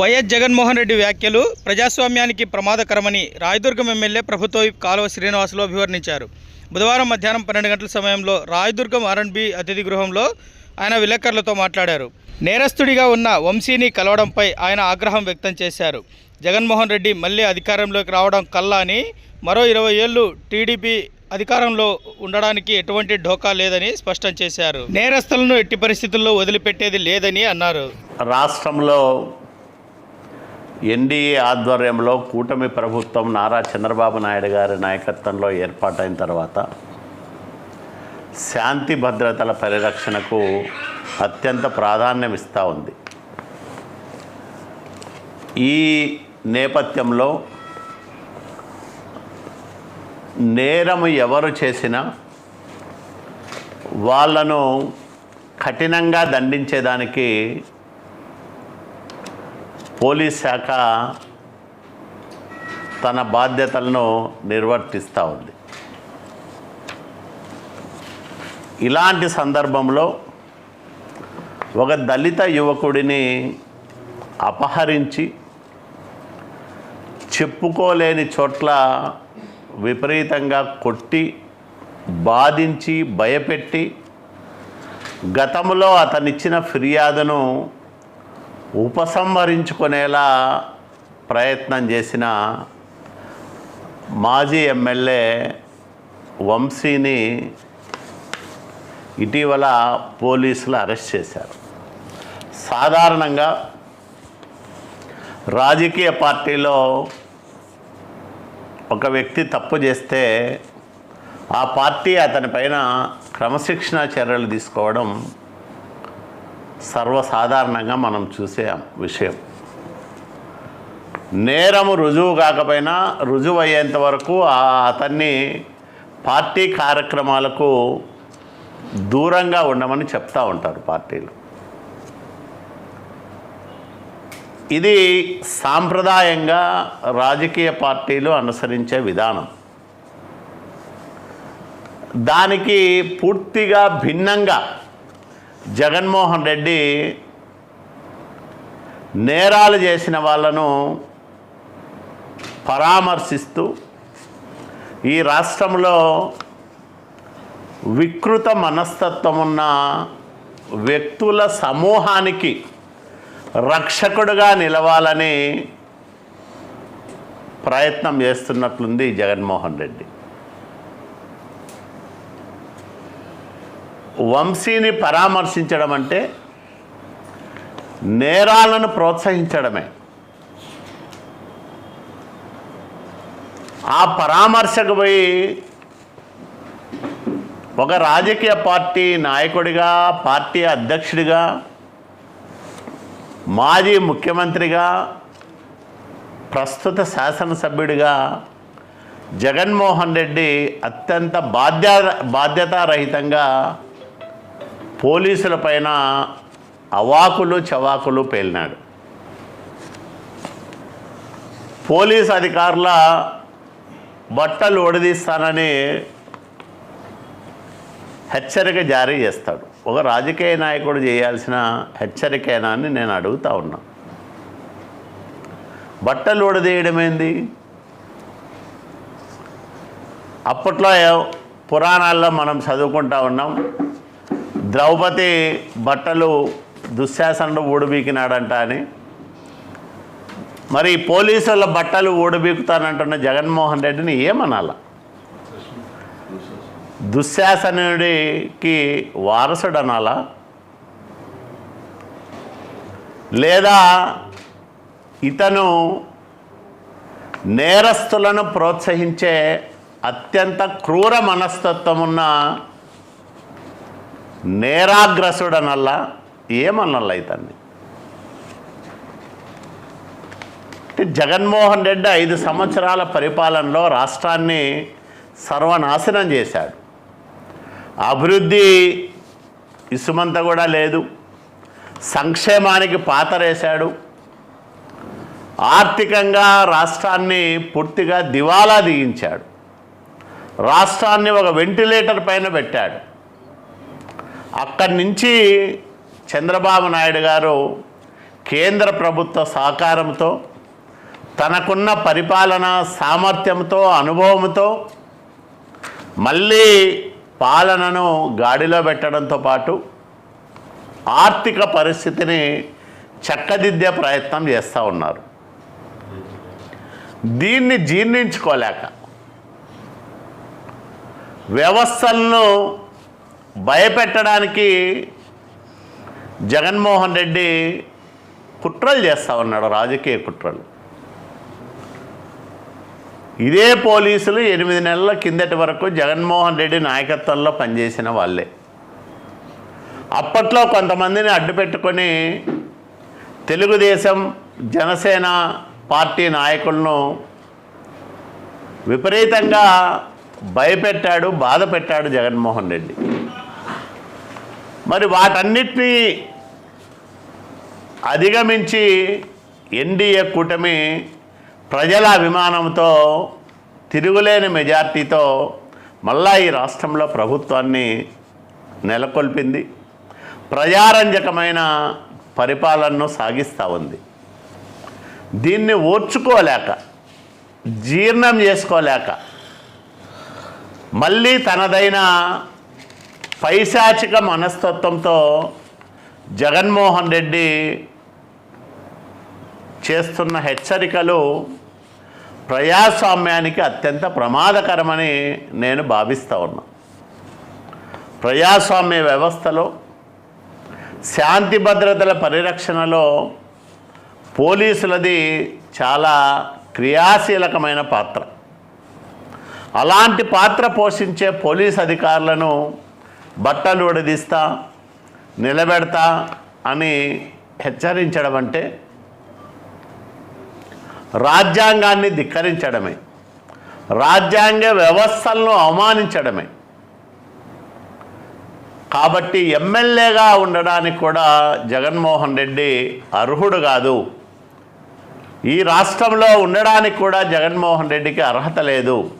YS Jaganmohan Reddy వ్యాఖ్యలు ప్రజాస్వామ్యానికి ప్రమాదకరమని రాయదుర్గం ఎమ్మెల్యే ప్రభుత్వ కాలువ శ్రీనివాసులు అభివర్ణించారు. బుధవారం మధ్యాహ్నం పన్నెండు గంటల సమయంలో రాయదుర్గం ఆర్ఎండ్బి అతిథి గృహంలో ఆయన విలేకరులతో మాట్లాడారు. నేరస్తుడిగా ఉన్న వంశీని కలవడంపై ఆయన ఆగ్రహం వ్యక్తం చేశారు. జగన్మోహన్ రెడ్డి మళ్ళీ అధికారంలోకి రావడం కల్లా అని మరో ఇరవై ఏళ్ళు టీడీపీ అధికారంలో ఉండడానికి ఎటువంటి ఢోకా లేదని స్పష్టం చేశారు. నేరస్తులను ఎట్టి పరిస్థితుల్లో వదిలిపెట్టేది లేదని అన్నారు. రాష్ట్రంలో ఎన్డీఏ ఆధ్వర్యంలో కూటమి ప్రభుత్వం నారా చంద్రబాబు నాయుడు గారి నాయకత్వంలో ఏర్పాటైన తర్వాత శాంతి భద్రతల పరిరక్షణకు అత్యంత ప్రాధాన్యం ఇస్తూ ఉంది. ఈ నేపథ్యంలో నేరం ఎవరు చేసినా వాళ్ళను కఠినంగా దండించేదానికి పోలీస్ శాఖ తన బాధ్యతలను నిర్వర్తిస్తూ ఉంది. ఇలాంటి సందర్భంలో ఒక దళిత యువకుడిని అపహరించి చెప్పుకోలేని చోట్ల విపరీతంగా కొట్టి బాధించి భయపెట్టి గతంలో అతనిచ్చిన ఫిర్యాదును ఉపసంహరించుకునేలా ప్రయత్నం చేసిన మాజీ ఎమ్మెల్యే వంశీని ఇటీవల పోలీసులు అరెస్ట్ చేశారు. సాధారణంగా రాజకీయ పార్టీలో ఒక వ్యక్తి తప్పు చేస్తే ఆ పార్టీ అతనిపైన క్రమశిక్షణా చర్యలు తీసుకోవడం సర్వసాధారణంగా మనం చూసే విషయం. నేరము రుజువు కాకపోయినా రుజువు అయ్యేంత వరకు ఆ అతన్ని పార్టీ కార్యక్రమాలకు దూరంగా ఉండమని చెప్తూ ఉంటారు పార్టీలు. ఇది సాంప్రదాయంగా రాజకీయ పార్టీలు అనుసరించే విధానం. దానికి పూర్తిగా భిన్నంగా జగన్మోహన్ రెడ్డి నేరాలు చేసిన వాళ్ళను పరామర్శిస్తూ ఈ రాష్ట్రంలో వికృత మనస్తత్వం ఉన్న వ్యక్తుల సమూహానికి రక్షకుడుగా నిలవాలని ప్రయత్నం చేస్తున్నట్లుంది జగన్మోహన్ రెడ్డి. వంశీని పరామర్శించడం అంటే నేరాలను ప్రోత్సహించడమే. ఆ పరామర్శకు పోయి ఒక రాజకీయ పార్టీ నాయకుడిగా పార్టీ అధ్యక్షుడిగా మాజీ ముఖ్యమంత్రిగా ప్రస్తుత శాసనసభ్యుడిగా జగన్మోహన్ రెడ్డి అత్యంత బాధ్య బాధ్యతారహితంగా పోలీసుల పైన అవాకులు చవాకులు పేలినాడు. పోలీస్ అధికారుల బట్టలు ఒడిదీస్తానని హెచ్చరిక జారీ చేస్తాడు. ఒక రాజకీయ నాయకుడు చేయాల్సిన హెచ్చరికైనా అని నేను అడుగుతా ఉన్నా. బట్టలు ఒడదీయడం ఏంది? అప్పట్లో పురాణాల్లో మనం చదువుకుంటా ఉన్నాం ద్రౌపది బట్టలు దుశ్శాసనుడు ఊడబీకినాడంట అని. మరి పోలీసుల బట్టలు ఊడబీకుతానంటున్న జగన్మోహన్ రెడ్డిని ఏమనాల? దుశ్శాసనుడికి వారసుడు అనాలా లేదా ఇతను నేరస్తులను ప్రోత్సహించే అత్యంత క్రూర మనస్తత్వం ఉన్న నేరాగ్రసుడనల్లా ఏమన్నల్లా ఇతన్ని? జగన్మోహన్ రెడ్డి ఐదు సంవత్సరాల పరిపాలనలో రాష్ట్రాన్ని సర్వనాశనం చేశాడు. అభివృద్ధి ఇసుమంత కూడా లేదు. సంక్షేమానికి పాతరేశాడు. ఆర్థికంగా రాష్ట్రాన్ని పూర్తిగా దివాలా దిగించాడు. రాష్ట్రాన్ని ఒక వెంటిలేటర్ పైన పెట్టాడు. అక్కడి నుంచి చంద్రబాబు నాయుడు గారు కేంద్ర ప్రభుత్వ సహకారంతో తనకున్న పరిపాలన సామర్థ్యంతో అనుభవంతో మళ్ళీ పాలనను గాడిలో పెట్టడంతో పాటు ఆర్థిక పరిస్థితిని చక్కదిద్దే ప్రయత్నం చేస్తూ ఉన్నారు. దీన్ని జీర్ణించుకోలేక వ్యవస్థలను భయపెట్టడానికి జగన్మోహన్ రెడ్డి కుట్రలు చేస్తూ ఉన్నాడు రాజకీయ కుట్రలు. ఇదే పోలీసులు ఎనిమిది నెలల కిందటి వరకు జగన్మోహన్ రెడ్డి నాయకత్వంలో పనిచేసిన వాళ్ళే. అప్పట్లో కొంతమందిని అడ్డు పెట్టుకొని తెలుగుదేశం జనసేన పార్టీ నాయకులను విపరీతంగా భయపెట్టాడు బాధ పెట్టాడు జగన్మోహన్ రెడ్డి. మరి వాటన్నిటినీ అధిగమించి ఎన్డీఏ కూటమి ప్రజల అభిమానంతో తిరుగులేని మెజార్టీతో మళ్ళా ఈ రాష్ట్రంలో ప్రభుత్వాన్ని నెలకొల్పింది. ప్రజారంజకమైన పరిపాలనను సాగిస్తూ ఉంది. దీన్ని ఓర్చుకోలేక జీర్ణం చేసుకోలేక మళ్ళీ తనదైన పైశాచిక మనస్తత్వంతో జగన్మోహన్ రెడ్డి చేస్తున్న హెచ్చరికలు ప్రజాస్వామ్యానికి అత్యంత ప్రమాదకరమని నేను భావిస్తూ ఉన్నా. ప్రజాస్వామ్య వ్యవస్థలో శాంతి భద్రతల పరిరక్షణలో పోలీసులది చాలా క్రియాశీలకమైన పాత్ర. అలాంటి పాత్ర పోషించే పోలీస్ అధికారులను బట్టలు ఉడదీస్తా నిలబెడతా అని హెచ్చరించడం అంటే రాజ్యాంగాన్ని ధిక్కరించడమే. రాజ్యాంగ వ్యవస్థలను అవమానించడమే. కాబట్టి ఎమ్మెల్యేగా ఉండడానికి కూడా జగన్మోహన్ రెడ్డి అర్హుడు కాదు. ఈ రాష్ట్రంలో ఉండడానికి కూడా జగన్మోహన్ రెడ్డికి అర్హత లేదు.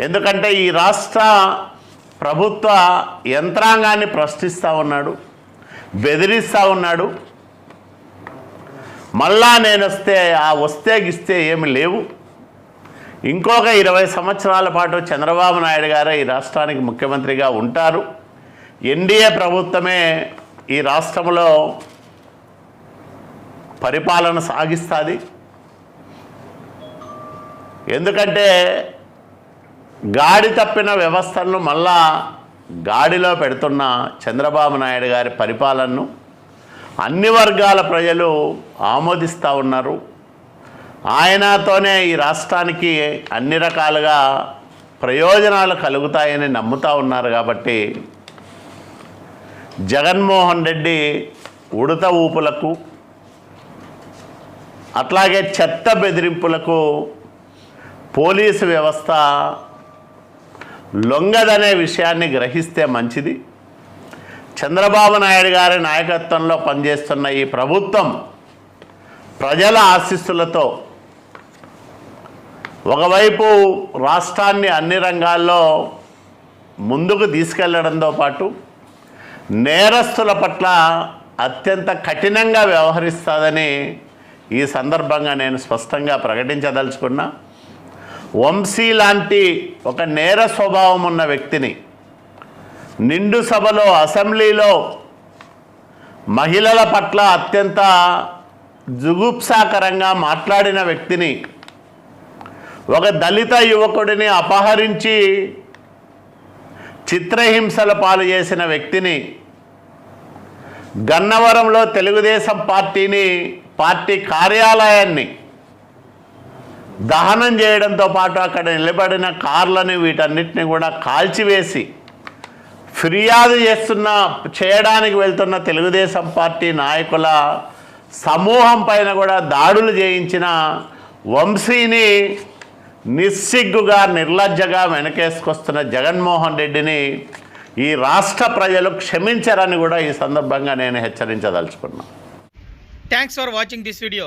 ఎందుకంటే ఈ రాష్ట్ర ప్రభుత్వ యంత్రాంగాన్ని ప్రశ్నిస్తూ ఉన్నాడు బెదిరిస్తూ ఉన్నాడు. మళ్ళా నేను వస్తే ఆ వస్తే గిస్తే ఏమి లేవు. ఇంకొక ఇరవై సంవత్సరాల పాటు చంద్రబాబు నాయుడు గారే ఈ రాష్ట్రానికి ముఖ్యమంత్రిగా ఉంటారు. ఎన్డీఏ ప్రభుత్వమే ఈ రాష్ట్రంలో పరిపాలన సాగిస్తుంది. ఎందుకంటే గాడి తప్పిన వ్యవస్థలను మళ్ళా గాడిలో పెడుతున్న చంద్రబాబు నాయుడు గారి పరిపాలనను అన్ని వర్గాల ప్రజలు ఆమోదిస్తూ ఉన్నారు. ఆయనతోనే ఈ రాష్ట్రానికి అన్ని రకాలుగా ప్రయోజనాలు కలుగుతాయని నమ్ముతూ ఉన్నారు కాబట్టి జగన్మోహన్ రెడ్డి ఉడత ఊపులకు అట్లాగే చెత్త బెదిరింపులకు పోలీసు వ్యవస్థ లొంగదనే విషయాన్ని గ్రహిస్తే మంచిది. చంద్రబాబు నాయుడు గారి నాయకత్వంలో పనిచేస్తున్న ఈ ప్రభుత్వం ప్రజల ఆశీస్సులతో ఒకవైపు రాష్ట్రాన్ని అన్ని రంగాల్లో ముందుకు తీసుకెళ్ళడంతో పాటు నేరస్తుల పట్ల అత్యంత కఠినంగా వ్యవహరిస్తుందని ఈ సందర్భంగా నేను స్పష్టంగా ప్రకటించదలుచుకున్నా. వంశీ లాంటి ఒక నేర స్వభావం ఉన్న వ్యక్తిని నిండు సభలో అసెంబ్లీలో మహిళల పట్ల అత్యంత జుగుప్సాకరంగా మాట్లాడిన వ్యక్తిని ఒక దళిత యువకుడిని అపహరించి చిత్రహింసల పాలు చేసిన వ్యక్తిని గన్నవరంలో తెలుగుదేశం పార్టీని పార్టీ కార్యాలయాన్ని దహనం చేయడంతో పాటు అక్కడ నిలబడిన కార్లను వీటన్నిటిని కూడా కాల్చివేసి ఫిర్యాదు చేస్తున్న చేయడానికి వెళ్తున్న తెలుగుదేశం పార్టీ నాయకుల సమూహం పైన కూడా దాడులు చేయించిన వంశీని నిస్సిగ్గుగా నిర్లజ్జగా వెనకేసుకొస్తున్న జగన్మోహన్ రెడ్డిని ఈ రాష్ట్ర ప్రజలు క్షమించరని కూడా ఈ సందర్భంగా నేను హెచ్చరించదలుచుకున్నాను thanks for watching this video